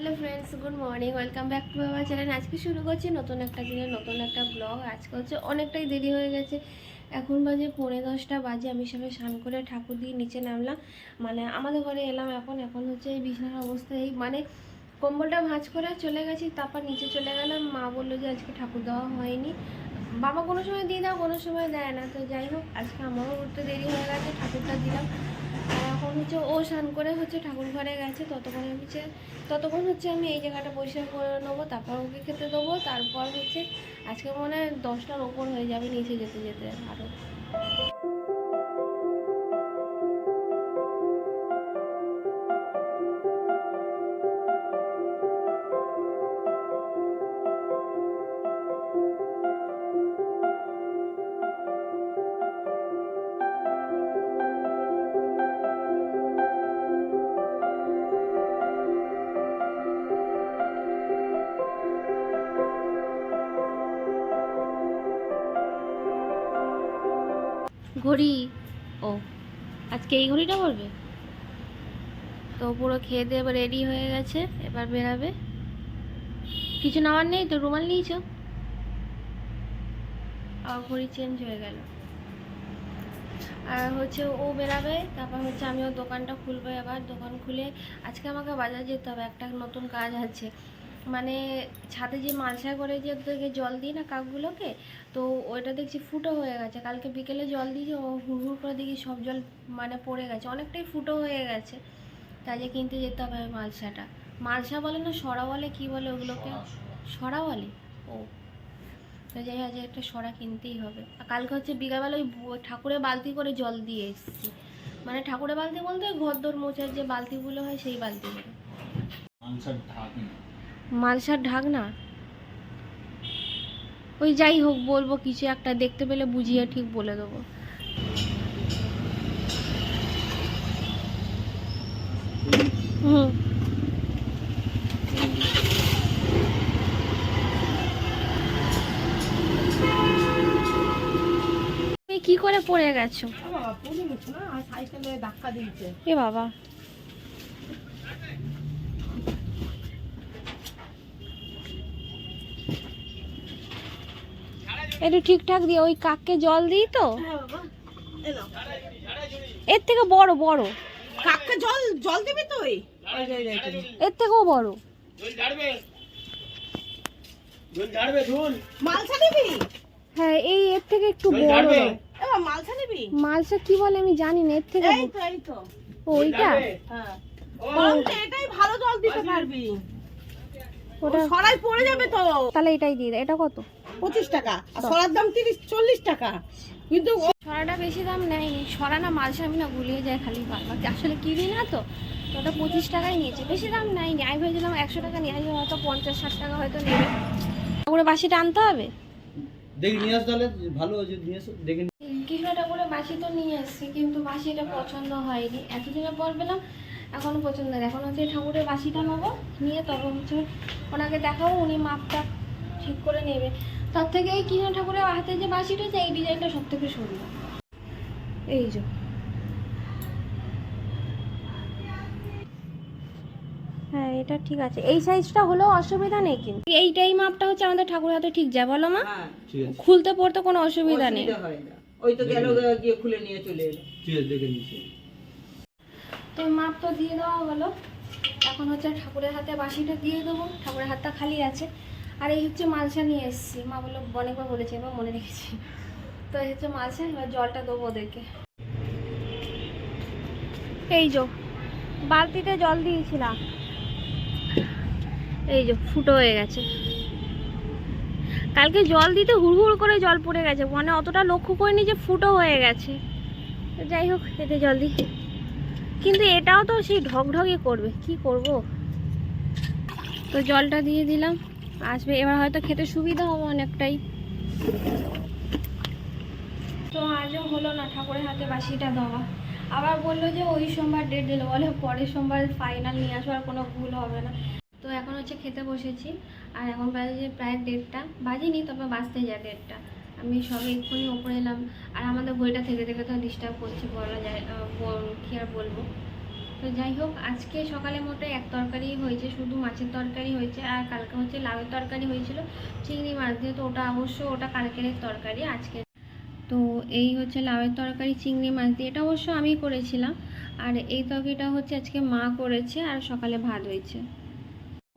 Hello friends, good morning, welcome back to আমার channel. আজকে শুরু করছি নতুন একটা দিনে, নতুন একটা ব্লগ। আজকে হচ্ছে অনেকটাই দেরি হয়ে গেছে। এখন বাজে পৌনে দশটা বাজে, আমি সবাই স্নান করে ঠাকুর দিয়ে নিচে নামলাম। মানে আমাদের ঘরে এলাম এখন এখন হচ্ছে এই বিছানার অবস্থা এই মানে কম্বলটা ভাঁজ করে চলে গেছি, তারপর নিচে চলে গেলাম। মা বলল যে আজকে ঠাকুর দেওয়া হয়নি। বাবা কোনো সময় দিয়ে দাও কোনো সময় দেয় না। তো যাই হোক, আজকে আমারও উঠতে দেরি হয়ে গেছে, ঠাকুরটা দিলাম। এখন হচ্ছে ও স্নান করে হচ্ছে ঠাকুর ঘরে গেছে, ততক্ষণ হচ্ছে ততক্ষণ হচ্ছে আমি এই জায়গাটা পরিষ্কার করে নেব, তারপর ওকে খেতে দেবো, তারপর হচ্ছে আজকে মনে হয় দশটার ওপর হয়ে যাবে নিচে যেতে যেতে আরও ঘড়ি। ও, আজকে এই ঘড়িটা পড়বে তো পুরো খেয়ে দিয়ে এবার রেডি হয়ে গেছে, এবার বেরাবে। কিছু নেওয়ার নেই তো, রুমাল নিয়েছ? আর ঘড়ি চেঞ্জ হয়ে গেল। আর হচ্ছে ও বেরাবে, তারপর হচ্ছে আমি ওর দোকানটা খুলবো এবার। দোকান খুলে আজকে আমাকে বাজার যেতে হবে, একটা নতুন কাজ আছে। মানে ছাদে যে মালসা করে যে ওদেরকে জল দিই না কাকগুলোকে তো ওইটা দেখছি ফুটো হয়ে গেছে। কালকে বিকেলে জল দিয়েছি ও হুড় হুড় করে দেখি সব জল মানে পড়ে গেছে। অনেকটাই ফুটো হয়ে গেছে। তাই যে কিনতে যেতে হবে মালসাটা। মালসা বলে না সরা বলে কি বলে ওগুলোকে? সরা বলে? ও। তো যাই হোক একটা সরা কিনতেই হবে। আর কালকে হচ্ছে বিকালবেলা ওই ঠাকুরের বালতি করে জল দিয়ে এসেছি। মানে ঠাকুরের বালতি বলতে ওই ঘর দোর মোছার যে বালতিগুলো হয় সেই বালতিগুলো। মালসার ঢাকনা ওই যাই হোক বলব কিছু একটা দেখতে পেলে বুঝিয়ে ঠিক বলে দেবো। হুম। কি করে পড়ে গেছো? এ বাবা। একটু ঠিকঠাক দিয়ে ওই কাককে জল দিই তো? হ্যাঁ এর থেকে বড় বড়। কাককে জল জল দিবি তুই। এর থেকেও বড়। মালসা হ্যাঁ এই এর থেকে একটু বড়। মালসা নিবি মালসা কি বলে আমি জানি না এর থেকে এই তো এই তো। ওইটা হ্যাঁ। এটাই ভালো জল দিতে পারবি। ওটা সরাই পড়ে যাবে তো। তাহলে এটাই দিয়ে দাও এটা কত? পঁচিশ টাকা। আর সরার দাম তিরিশ চল্লিশ টাকা। কিন্তু সরাটা বেশি দাম নেয়নি। সরা না মালসা আমি না গুলিয়ে যায় খালি বারবার আসলে কিনি না তো। ওটা পঁচিশ টাকাই নিয়েছে। বেশি দাম নেয়নি। আমি ভেবেছিলাম একশো টাকা নিয়ে আসবে হয়তো পঞ্চাশ ষাট টাকা হয়তো নেবে। ঠাকুরের বাসিটা আনতে হবে? দেখি নিয়ে ভালো আছে নিয়ে দেখে কৃষ্ণ ঠাকুরের বাসি তো নিয়ে এসেছি কিন্তু বাসিটা পছন্দ হয়নি। এতদিনের পর পেলাম এখনও পছন্দ হয় এখন হচ্ছে ঠাকুরের বাসিটা নেব নিয়ে তখন হচ্ছে ওনাকে দেখাবো উনি মাপটা ঠিক করে নেবে। তার থেকে এই কৃষ্ণ ঠাকুরের হাতে যে বাসিটা আছে এই ডিজাইনটা সব থেকে সুন্দর। এই যে। হ্যাঁ এটা ঠিক আছে। এই সাইজটা হলেও অসুবিধা নেই কিন্তু। এইটাই মাপটা হচ্ছে আমাদের ঠাকুরের হাতে ঠিক যায় বলো মা? হ্যাঁ, খুলতে পড়তে কোনো অসুবিধা নেই। ওই তো গেল গিয়ে খুলে নিয়ে চলে এলো। ঠিক আছে দেখে নিচ্ছি। তো মাপ তো দিয়ে দেওয়া হলো। এখন হচ্ছে ঠাকুরের হাতে বাসিটা দিয়ে দেবো। ঠাকুরের হাতটা খালি আছে। আর এই হচ্ছে মালসা নিয়ে এসেছি। মা বলল, অনেকবার বলেছে এবার মনে রেখেছি। তো এই হচ্ছে মালসা, এবার জলটা দেবো ওদেরকে। এই যো, বালতিতে জল দিয়েছিলাম। এই যে, ফুটো হয়ে গেছে। কালকে জল দিতে হুড়হুড় করে জল পড়ে গেছে মানে অতটা লক্ষ্য করিনি যে ফুটো হয়ে গেছে। যাই হোক, এতে জল দিই। কিন্তু এটাও তো সেই ঢকঢকই করবে, কি করব? তো জলটা দিয়ে দিলাম। আসবে, এবার হয়তো খেতে সুবিধা হবে অনেকটাই। তো আজও হলো না ঠাকুরের হাতে বাসিটা দেওয়া। আবার বলল যে ওই সোমবার ডেট দিল, বলে পরের সোমবার ফাইনাল নিয়ে আসব আর কোনো ভুল হবে না। তো এখন হচ্ছে খেতে বসেছি, আর এখন বাজে প্রায় ডেটটা বাজিনি, তবে বাজতে যায় ডেটটা আমি সবে এক্ষুনি ওপরে এলাম, আর আমাদের বইটা থেকে থেকে তো ডিস্টার্ব করছে বলা যায় কি আর বলব। তো যাই হোক, আজকে সকালে মোটে এক তরকারি হয়েছে, শুধু মাছের তরকারি হয়েছে আর কালকে হচ্ছে লাউয়ের তরকারি হয়েছিল, চিংড়ি মাছ দিয়ে, তো ওটা অবশ্য ওটা কালকের তরকারি, আজকে তো এই হচ্ছে লাউয়ের তরকারি, চিংড়ি মাছ দিয়ে, এটা অবশ্য আমি করেছিলাম। আর এই তরকারিটা হচ্ছে আজকে মা করেছে আর সকালে ভাত হয়েছে।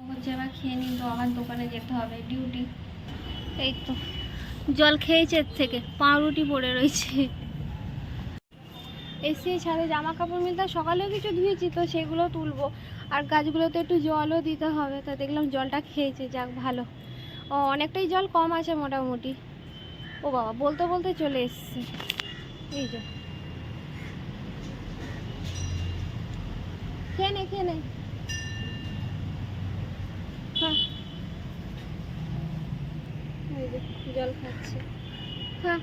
হচ্ছে আবার খেয়ে নিই, তো আবার দোকানে যেতে হবে ডিউটি এই তো, জল খেয়েছে এর থেকে, পাউরুটি পড়ে রয়েছে। এসে ছাদে জামা কাপড় মিলতে সকালেও কিছু ধুয়েছি, তো সেগুলো তুলবো। আর গাছগুলোতে একটু জলও দিতে হবে, তো দেখলাম জলটা খেয়েছে, যাক ভালো। ও, অনেকটাই জল কম আছে মোটামুটি। ও বাবা, বলতে বলতে চলে এসছে। এই যে। খেয়ে খেয়ে নে। হ্যাঁ। জল খাচ্ছে। হ্যাঁ।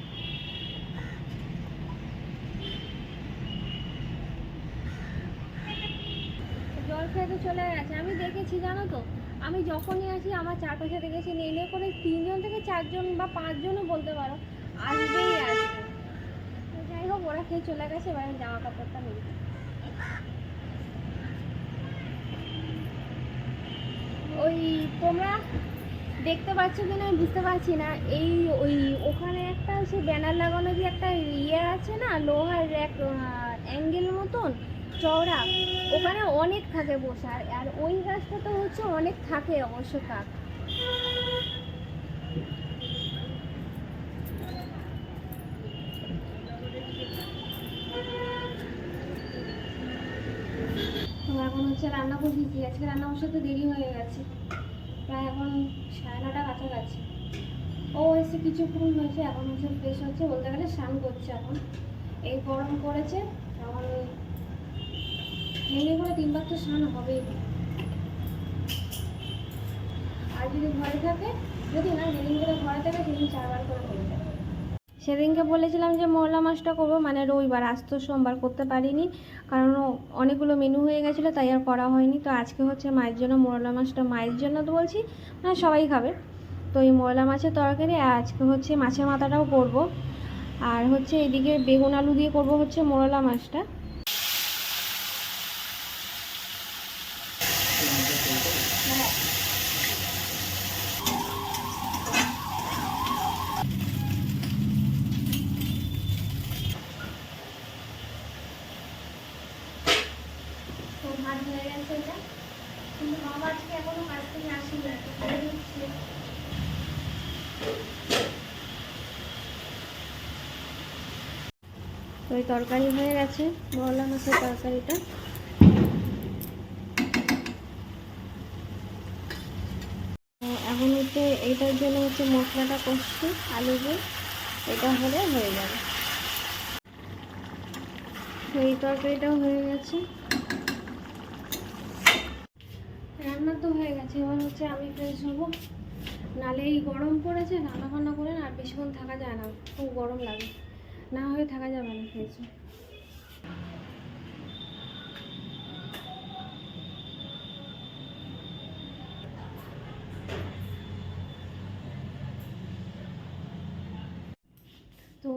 জল খেয়ে তো চলে গেছে। আমি দেখেছি, জানো তো, আমি যখনই আসি, আমার চারপাশে দেখেছি নেলে করে তিনজন থেকে চারজন বা পাঁচজনও বলতে পারো, আসবেই আসবে। যাই হোক, ওরা খেয়ে চলে গেছে, এবার জামা কাপড়টা মিলবে ওই তোমরা দেখতে পাচ্ছ কিনা, আমি বুঝতে পারছি না। এই ওই ওখানে একটা সে ব্যানার লাগানো যে একটা ইয়ে আছে না, লোহার এক অ্যাঙ্গেল মতন চওড়া। ওখানে অনেক থাকে বসার আর ওই গাছটা তো হচ্ছে অনেক থাকে অবশ্য কাক। এখন হচ্ছে রান্না বসিয়েছি। আজকে রান্না বসাতে দেরি হয়ে গেছে। প্রায় এখন সাড়ে নটা কাছাকাছি। ও এসে কিছুক্ষণ হয়েছে, এখন হচ্ছে ফ্রেশ হচ্ছে। বলতে গেলে স্নান করছে এখন। এই গরম করেছে এখন করে তিনবার তো স্নান হবেই। আর যদি ঘরে থাকে, যদি না, যেদিন করে ঘরে থাকে, সেদিন চারবার করে সেদিনকে বলেছিলাম যে মহলা মাছটা করব মানে রবিবার, আজ তো সোমবার করতে পারিনি, কারণ অনেকগুলো মেনু হয়ে গেছিল, তাই আর করা হয়নি। তো আজকে হচ্ছে মায়ের জন্য মোরলা মাছটা মায়ের জন্য তো বলছি মানে সবাই খাবে। তো এই মোরলা মাছের তরকারি আজকে হচ্ছে মাছের মাথাটাও করব। আর হচ্ছে এদিকে বেগুন আলু দিয়ে করব হচ্ছে মোরলা মাছটা তো ভাত হয়ে গেছে এটা কিন্তু বাবা আজকে এখনও কাজ থেকে আসেনি তো করে দিচ্ছে তো এই তরকারি হয়ে গেছে বললাম মাছের তরকারিটা। এখন হচ্ছে এইটার জন্য হচ্ছে মশলাটা কষছি, আলু দিয়ে। এটা হলে হয়ে যাবে। এই তরকারিটাও হয়ে গেছে। রান্না তো হয়ে গেছে, এবার হচ্ছে আমি ফ্রেশ হব। নালে এই গরম পড়েছে রান্না বান্না করে আর বেশিক্ষণ থাকা যায় না, খুব গরম লাগে। না হয়ে থাকা যাবে না ফ্রেশ তো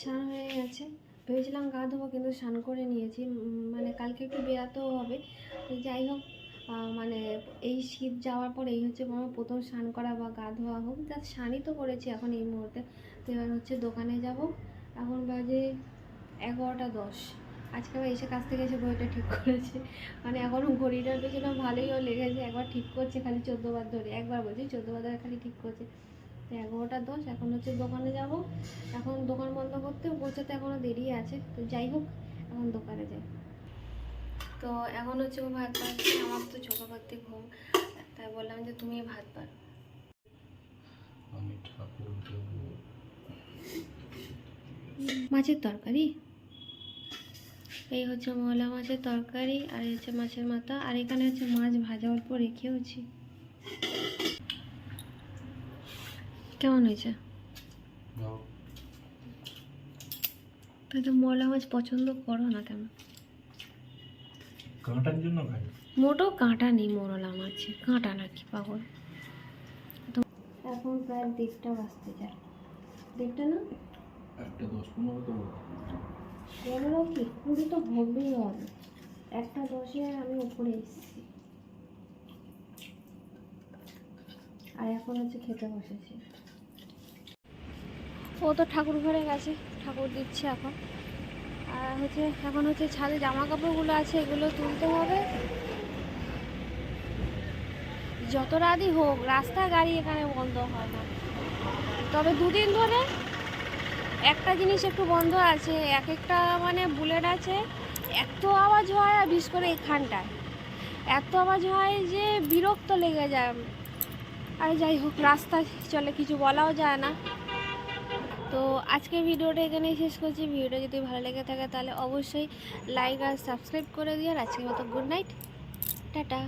স্নান হয়ে গেছে। ভেবেছিলাম গা ধোবো, কিন্তু স্নান করে নিয়েছি। মানে কালকে একটু বেরাতেও হবে। যাই হোক এই শীত যাওয়ার পর এই হচ্ছে আমার প্রথম স্নান করা বা গা ধোয়া হোক যা স্নানই তো করেছি এখন এই মুহূর্তে। তো এবার হচ্ছে দোকানে যাব। এখন বাজে এগারোটা দশ। আজকে আবার এসে কাছ থেকে এসে ঘড়িটা ঠিক করেছে। মানে এখনও ঘড়িটার পেছনে ভালোইও লেগেছে, একবার ঠিক করছে খালি বার ধরে, একবার বলছি বার ধরে খালি ঠিক করছে। তো এগারোটা দশ, এখন হচ্ছে দোকানে যাব। এখন দোকান বন্ধ করতে পৌঁছাতে এখনও দেরি আছে। তো যাই হোক, এখন দোকানে যাই। তো এখন হচ্ছে ও ভাত পাচ্ছে আমার তো ছোটো করতে ঘুম তাই বললাম যে তুমি ভাত পার আমি ঠাকুর মাছের তরকারি? এই হচ্ছে ময়লা মাছের তরকারি আর এই হচ্ছে মাছের মাথা আর এখানে হচ্ছে মাছ ভাজা অল্প রেখেওছি। কেমন হয়েছে? তুই তো ময়লা মাছ পছন্দ করো না কেন? কাঁটার জন্য খাই? মোটো কাঁটা নেই মোরলা মাছে কাঁটা নাকি পাগল। তো এখন প্রায় দেড়টা বাজতে যায় দেড়টা না? একটা দশ পনেরো তো পনেরো কি? কুড়ি তো হবেই হবে। একটা দশে আমি উপরে এসেছি। আর এখন হচ্ছে খেতে বসেছি। ও তো ঠাকুর ঘরে গেছে। ঠাকুর দিচ্ছে এখন। আর হচ্ছে, এখন হচ্ছে ছাদে জামা কাপড়গুলো আছে, এগুলো তুলতে হবে। যত রাতই হোক, রাস্তা গাড়ি এখানে বন্ধ হয় না। তবে দুদিন ধরে একটা জিনিস একটু বন্ধ আছে, এক একটা মানে বুলেট আছে, এত আওয়াজ হয় আর বিশেষ করে এখানটায়। এত আওয়াজ হয় যে বিরক্ত লেগে যায়। আর যাই হোক রাস্তা চলে কিছু বলাও যায় না। তো আজকের ভিডিওটা এখানেই শেষ করছি। ভিডিওটা যদি ভালো লেগে থাকে তাহলে অবশ্যই লাইক আর সাবস্ক্রাইব করে দিও। আর আজকের মতো গুড নাইট টাটা।